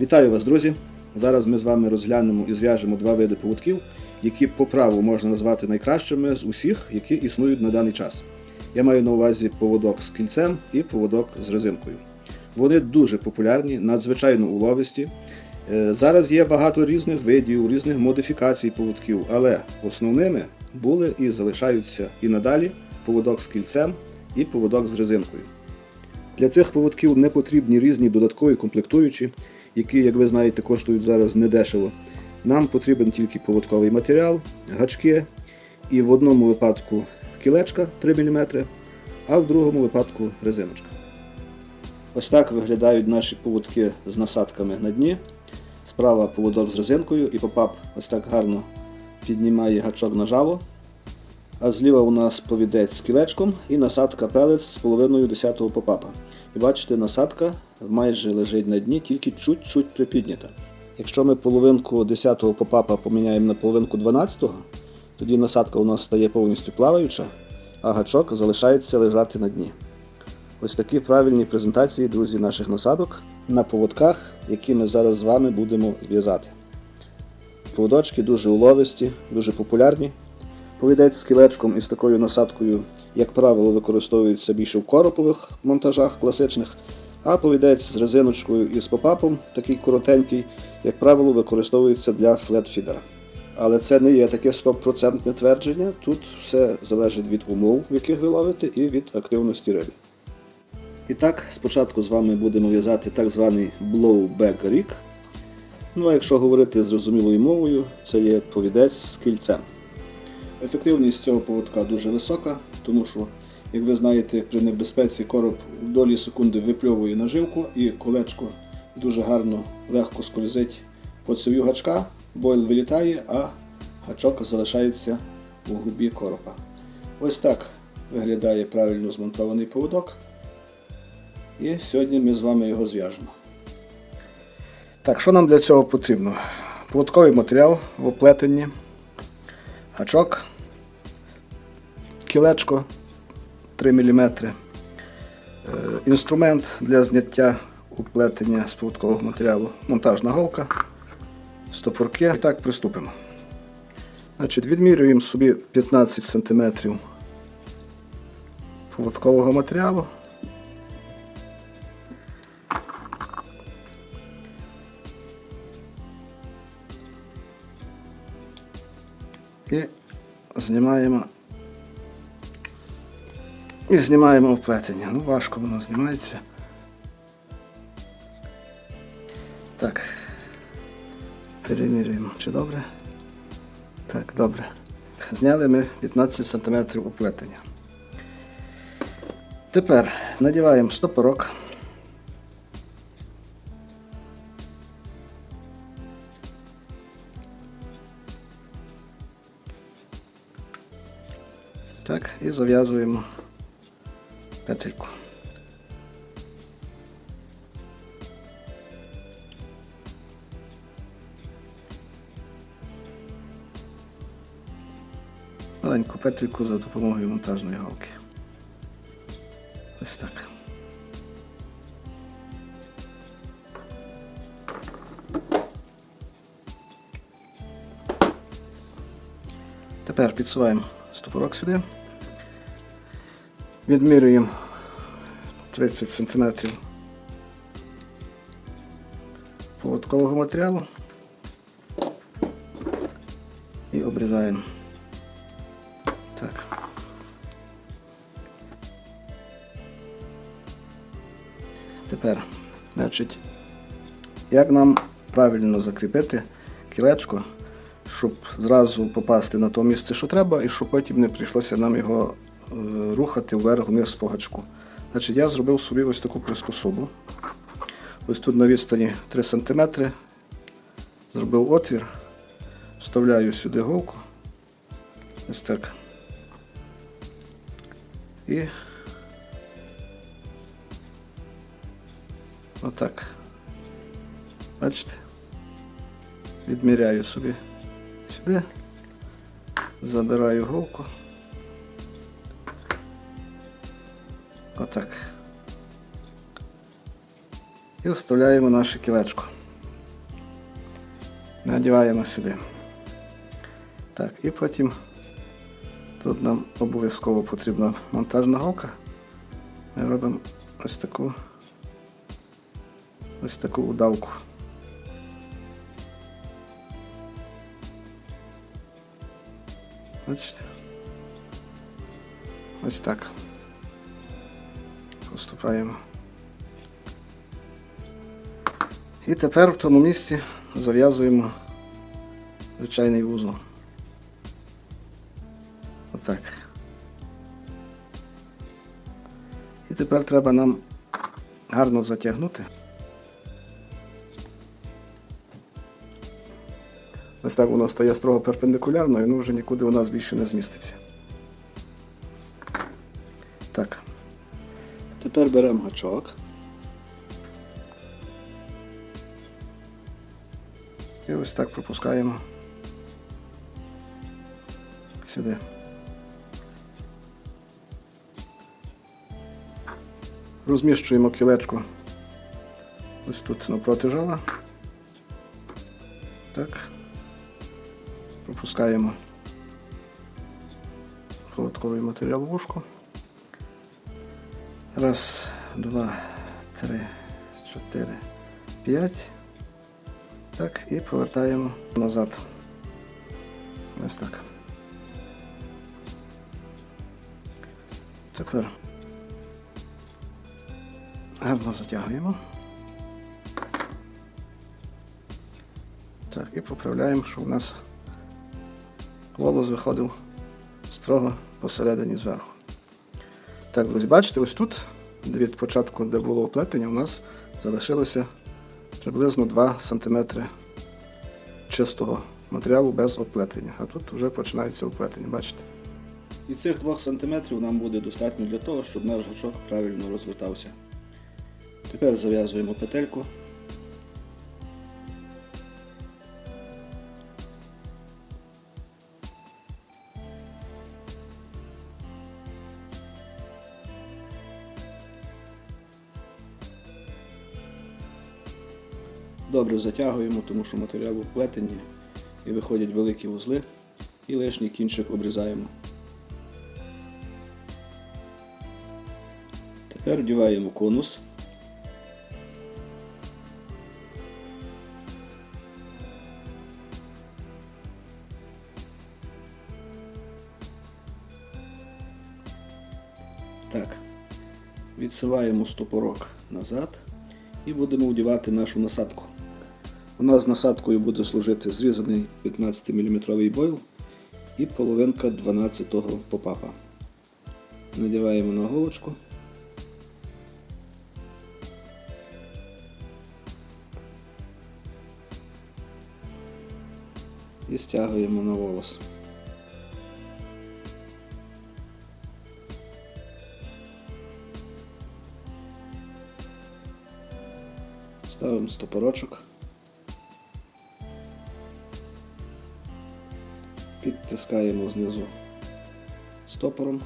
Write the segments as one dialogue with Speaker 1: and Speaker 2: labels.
Speaker 1: Вітаю вас, друзі! Зараз ми з вами розглянемо і зв'яжемо два види поводків, які по праву можна назвати найкращими з усіх, які існують на даний час. Я маю на увазі поводок з кільцем і поводок з резинкою. Вони дуже популярні, надзвичайно уловисті. Е, Зараз є багато різних видів, різних модифікацій поводків, але основними були і залишаються і надалі поводок з кільцем і поводок з резинкою. Для цих поводків не потрібні різні додаткові комплектуючі, які, як ви знаєте, коштують зараз недешево. Нам потрібен тільки поводковий матеріал, гачки і в одному випадку кілечка 3 мм, а в другому випадку резиночка. Ось так виглядають наші поводки з насадками на дні. Справа поводок з резинкою і попап ось так гарно піднімає гачок на жало. А зліва у нас повідець з кілечком і насадка пелець з половиною 10-го попапа. І бачите, насадка майже лежить на дні, тільки чуть-чуть припіднята. Якщо ми половинку 10-го попапа поміняємо на половинку 12-го, тоді насадка у нас стає повністю плаваюча, а гачок залишається лежати на дні. Ось такі правильні презентації, друзі, наших насадок на поводках, які ми зараз з вами будемо в'язати. Поводочки дуже уловисті, дуже популярні. Повідець з кілечком і з такою насадкою, як правило, використовується більше в коропових монтажах класичних, а повідець з резиночкою і з попапом, такий коротенький, як правило, використовується для флетфідера. Але це не є таке 100% твердження, тут все залежить від умов, в яких ви ловите, і від активності риби. І так, спочатку з вами будемо в'язати так званий blowback rig. Ну а якщо говорити зрозумілою мовою, це є повідець з кільцем. Ефективність цього поводка дуже висока, тому що, як ви знаєте, при небезпеці короб в долі секунди випльовує наживку і колечко дуже гарно, легко скользить по цев'ю гачка, бойл вилітає, а гачок залишається у губі коропа. Ось так виглядає правильно змонтований поводок. І сьогодні ми з вами його зв'яжемо. Так, що нам для цього потрібно? Поводковий матеріал в оплетенні, гачок, кілечко 3 мм, е, інструмент для зняття уплетення з поводкового матеріалу, монтажна голка, стопорки. І так, приступимо. Значить, Відмірюємо собі 15 см поводкового матеріалу. І знімаємо і знімаємо оплетення. Ну, важко воно знімається. Так. Перемірюємо, чи добре? Так, добре. Зняли ми 15 см оплетення. Тепер надіваємо стопорок. Так, і зав'язуємо Маленьку петельку за допомогою монтажної галки. Ось так. Тепер підсуваємо стопорок сюди. Відмірюємо 30 см поводкового матеріалу і обрізаємо. Так. Тепер, значить, як нам правильно закріпити кілечко, щоб зразу попасти на те місце, що треба, і щоб потім не прийшлося нам його е, рухати вверх-вниз по гачку. Значить, я зробив собі ось таку приспособу. Ось тут на відстані 3 см зробив отвір, вставляю сюди голку. Ось так. І отак. Бачите? Відміряю собі сюди, забираю голку. Отак. І вставляємо наше кілечко. надіваємо сюди. Так, і потім тут нам обов'язково потрібна монтажна голка. Ми робимо ось таку ось таку удавку. Бачите? Ось так. Поступаємо. І тепер в тому місці зав'язуємо звичайний вузол. І тепер треба нам гарно затягнути. Ось так воно стає строго перпендикулярно і воно вже нікуди у нас більше не зміститься. Так. Тепер беремо гачок. І ось так пропускаємо сюди. Розміщуємо кілечко ось тут напроти жала. Так. Пропускаємо холодковий матеріал в вушку. Раз, два, три, чотири, п'ять. Так, і повертаємо назад. Ось так. Тепер гарно затягуємо. Так, і поправляємо, щоб у нас волос виходив строго посередині зверху. Так, друзі, бачите, ось тут від початку, де було оплетення, у нас залишилося приблизно 2 см чистого матеріалу без оплетення. А тут вже починається оплетення, бачите? І цих 2 см нам буде достатньо для того, щоб наш гачок правильно розвертався. Тепер зав'язуємо петельку. Добре затягуємо, тому що матеріал у плетені і виходять великі вузли, і лишній кінчик обрізаємо. Тепер вдіваємо конус. Так, відсуваємо стопорок назад і будемо вдівати нашу насадку. У нас з насадкою буде служити зрізаний 15 мм бойл і половинка 12 го попапа. Надіваємо на голочку. І стягуємо на волос. Ставимо стопорочок. Підтискаємо знизу стопором.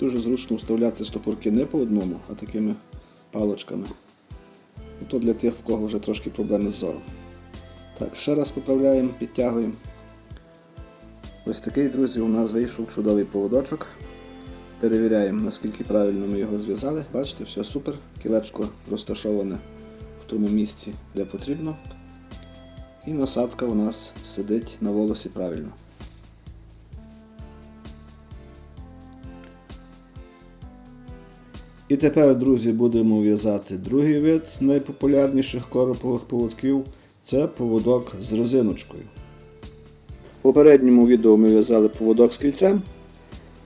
Speaker 1: Дуже зручно вставляти стопорки не по одному, а такими палочками. То для тих, в кого вже трошки проблеми з зором. Так, ще раз поправляємо, підтягуємо. Ось такий, друзі, у нас вийшов чудовий поводочок. Перевіряємо, наскільки правильно ми його зв'язали. Бачите, все супер. Кілечко розташоване в тому місці, де потрібно. І насадка у нас сидить на волосі правильно. І тепер, друзі, будемо в'язати другий вид найпопулярніших коропових поводків це поводок з резиночкою. В попередньому відео ми в'язали поводок з кільцем.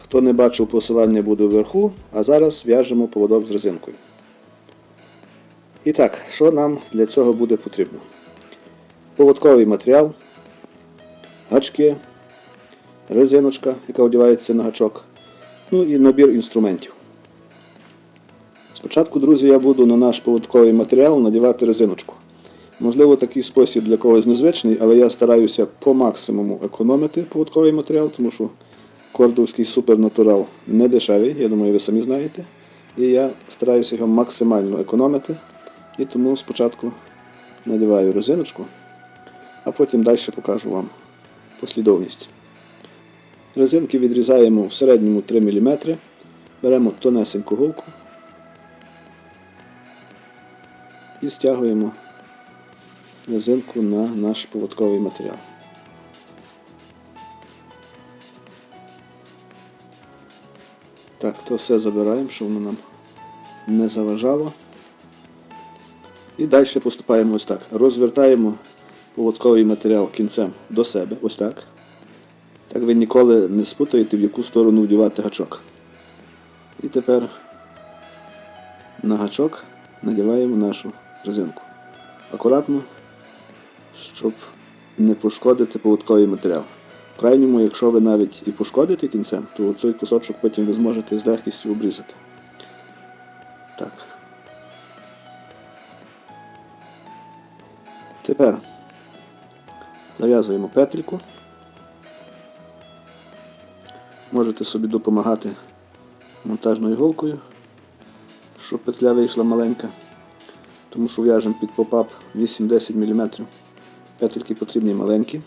Speaker 1: Хто не бачив, посилання буде вверху, а зараз в'яжемо поводок з резинкою. І так, що нам для цього буде потрібно? Поводковий матеріал, гачки, резиночка, яка одягається на гачок, ну і набір інструментів. Спочатку, друзі, я буду на наш поводковий матеріал надівати резиночку. Можливо, такий спосіб для когось незвичний, але я стараюся по максимуму економити поводковий матеріал, тому що кордовський супернатурал не дешевий, я думаю, ви самі знаєте. І я стараюся його максимально економити І тому спочатку надіваю резиночку, а потім далі покажу вам послідовність. Резинки відрізаємо в середньому 3 мм, беремо тонесеньку голку і стягуємо резинку на наш поводковий матеріал. Так, то все забираємо, щоб воно нам не заважало. І далі поступаємо ось так. Розвертаємо поводковий матеріал кінцем до себе, ось так. Так ви ніколи не спутаєте, в яку сторону вдівати гачок. І тепер на гачок надіваємо нашу резинку. Акуратно, щоб не пошкодити поводковий матеріал. В крайньому, якщо ви навіть і пошкодите кінцем, то той кусочок потім ви зможете з легкістю обрізати. Так. Тепер зав'язуємо петельку. Можете собі допомагати монтажною голкою, щоб петля вийшла маленька, тому що в'яжемо під попап 8-10 мм. Петельки потрібні маленькі.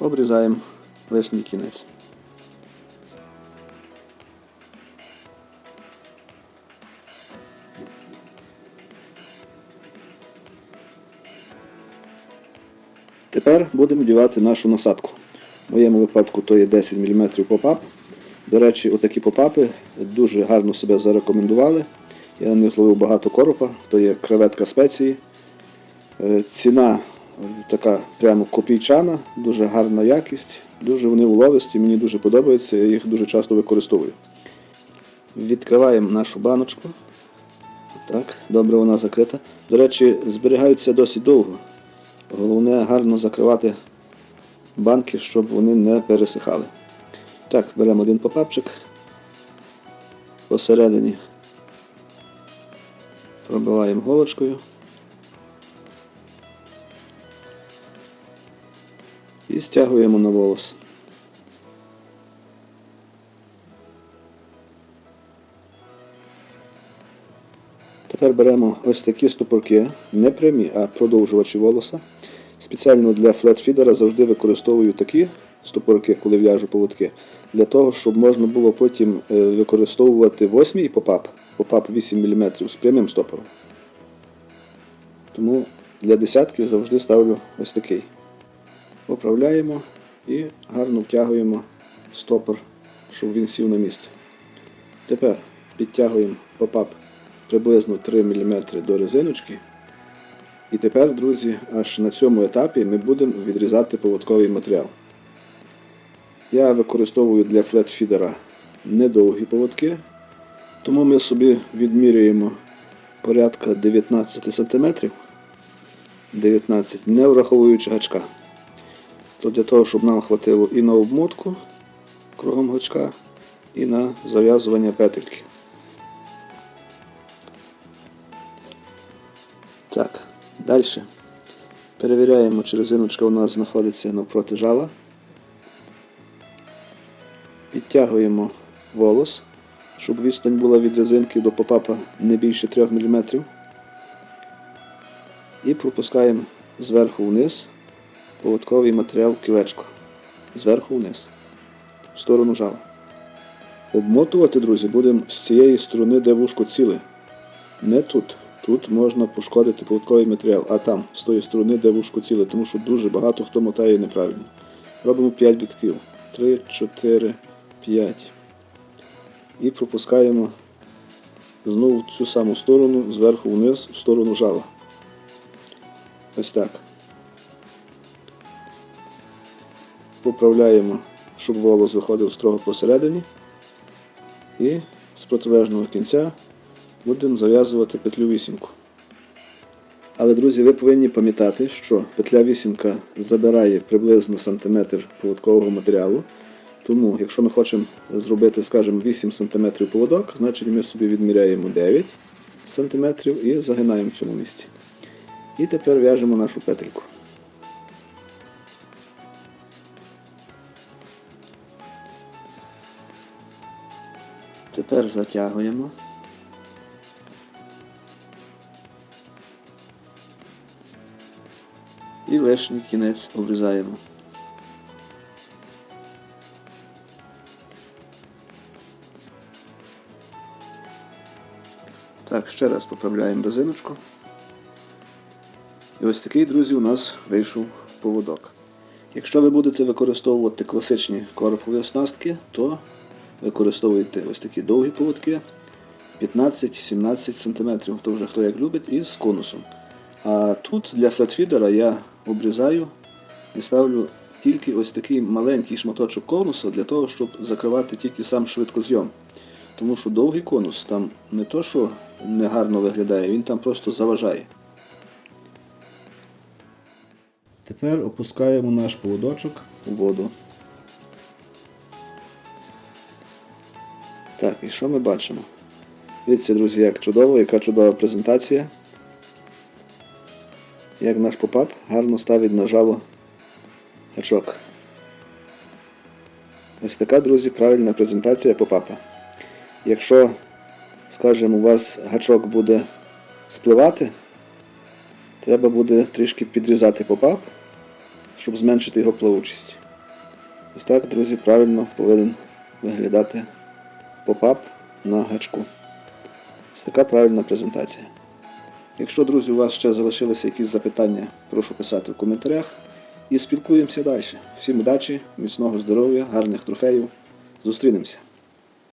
Speaker 1: Обрізаємо лишній кінець. Тепер будемо вдівати нашу насадку. В моєму випадку то є 10 мм попап. До речі, отакі попапи дуже гарно себе зарекомендували. Я на них зловив багато коропа, то є креветка спеції. Е, Ціна така прямо копійчана, дуже гарна якість, дуже вони уловисті, мені дуже подобаються, я їх дуже часто використовую. Відкриваємо нашу баночку. Так, добре вона закрита. До речі, зберігаються досить довго. Головне гарно закривати банки, щоб вони не пересихали. Так, беремо один попапчик посередині. Пробиваємо голочкою. І стягуємо на волос. Тепер беремо ось такі ступорки, не прямі, а продовжувачі волоса. Спеціально для флетфідера завжди використовую такі ступорки, коли в'яжу поводки, для того, щоб можна було потім е, використовувати восьмій попап, попап 8 мм з прямим стопором. Тому для десятки завжди ставлю ось такий. Поправляємо і гарно втягуємо стопор, щоб він сів на місце. Тепер підтягуємо попап приблизно 3 мм до резиночки. І тепер, друзі, аж на цьому етапі ми будемо відрізати поводковий матеріал. Я використовую для флетфідера недовгі поводки, тому ми собі відмірюємо порядка 19 см, 19, не враховуючи гачка. То для того, щоб нам хватило і на обмотку кругом гачка, і на зав'язування петельки. Так, далі. Перевіряємо, чи резиночка у нас знаходиться навпроти жала. Підтягуємо волос, щоб відстань була від резинки до попапа не більше 3 мм. І пропускаємо зверху вниз поводковий матеріал в кілечко. Зверху вниз, в сторону жала. Обмотувати, друзі, будемо з цієї сторони, де вушко ціле. Не тут. Тут можна пошкодити поводковий матеріал, а там, з тої сторони, де вушко ціле, тому що дуже багато хто мотає неправильно. Робимо 5 вітків. 3, 4, 5. І пропускаємо знову цю саму сторону, зверху вниз, в сторону жала. Ось так. Поправляємо, щоб волос виходив строго посередині. І з протилежного кінця будемо зав'язувати петлю вісімку. Але, друзі, ви повинні пам'ятати, що петля вісімка забирає приблизно сантиметр поводкового матеріалу. Тому, якщо ми хочемо зробити, скажімо, 8 см поводок, значить ми собі відміряємо 9 см і загинаємо в цьому місці. І тепер в'яжемо нашу петельку. Тепер затягуємо. І лишній кінець обрізаємо. Так, ще раз поправляємо резиночку. І ось такий, друзі, у нас вийшов поводок. Якщо ви будете використовувати класичні коропові оснастки, то використовуйте ось такі довгі поводки 15-17 см, то вже хто як любить, і з конусом. А тут для флетфідера я обрізаю і ставлю тільки ось такий маленький шматочок конуса для того, щоб закривати тільки сам швидкозйом. Тому що довгий конус там не то, що негарно виглядає, він там просто заважає. Тепер опускаємо наш поводочок у воду. Так, і що ми бачимо? Дивіться, друзі, як чудово, яка чудова презентація. Як наш попап гарно ставить на жало гачок. Ось така, друзі, правильна презентація попапа. Якщо, скажімо, у вас гачок буде спливати, треба буде трішки підрізати попап, щоб зменшити його плавучість. Ось так, друзі, правильно повинен виглядати попап на гачку. Ось така правильна презентація. Якщо, друзі, у вас ще залишилися якісь запитання, прошу писати в коментарях. І спілкуємося далі. Всім удачі, міцного здоров'я, гарних трофеїв. Зустрінемося!